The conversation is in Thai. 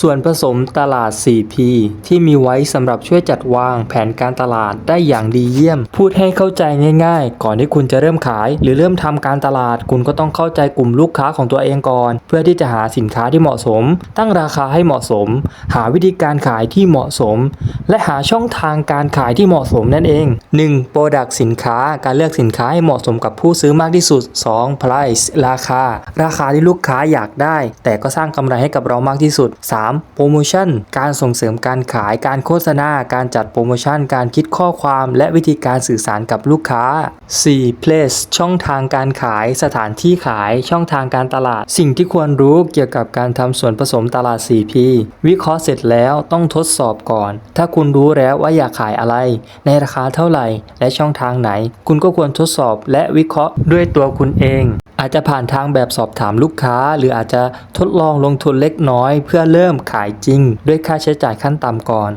ส่วนผสมตลาด 4P ที่มีไว้สำหรับช่วยจัดวางแผนการตลาดได้อย่างดีเยี่ยม พูดให้เข้าใจง่าย ๆ ก่อนที่คุณจะเริ่มขาย หรือเริ่มทำการตลาด คุณก็ต้องเข้าใจกลุ่มลูกค้าของตัวเองก่อน เพื่อที่จะหาสินค้าที่เหมาะสม ตั้งราคาให้เหมาะสม หาวิธีการขายที่เหมาะสม และหาช่องทางการขายที่เหมาะสมนั่นเอง 1. Product สินค้าการเลือกสินค้าให้เหมาะสมกับผู้ซื้อมากที่สุด 2. Price ราคา ราคาที่ลูกค้าอยากได้ แต่ก็สร้างกำไรให้กับเรามากที่สุด 3. 3. โปรโมชั่น การส่งเสริมการขาย การโฆษณา การจัดโปรโมชั่น การคิดข้อความและวิธีการสื่อสารกับลูกค้า 4. Place ช่องทางการขาย สถานที่ขาย ช่องทางการตลาด สิ่งที่ควรรู้เกี่ยวกับการทำส่วนผสมตลาด 4P วิเคราะห์เสร็จแล้วต้องทดสอบก่อน ถ้าคุณรู้แล้วว่าอยากขายอะไร ในราคาเท่าไหร่ และช่องทางไหน คุณก็ควรทดสอบและวิเคราะห์ด้วยตัวคุณเองอาจจะผ่านทางแบบสอบถามลูกค้า หรืออาจจะทดลองลงทุนเล็กน้อย เพื่อเริ่มขายจริง ด้วยค่าใช้จ่ายขั้นต่ำก่อน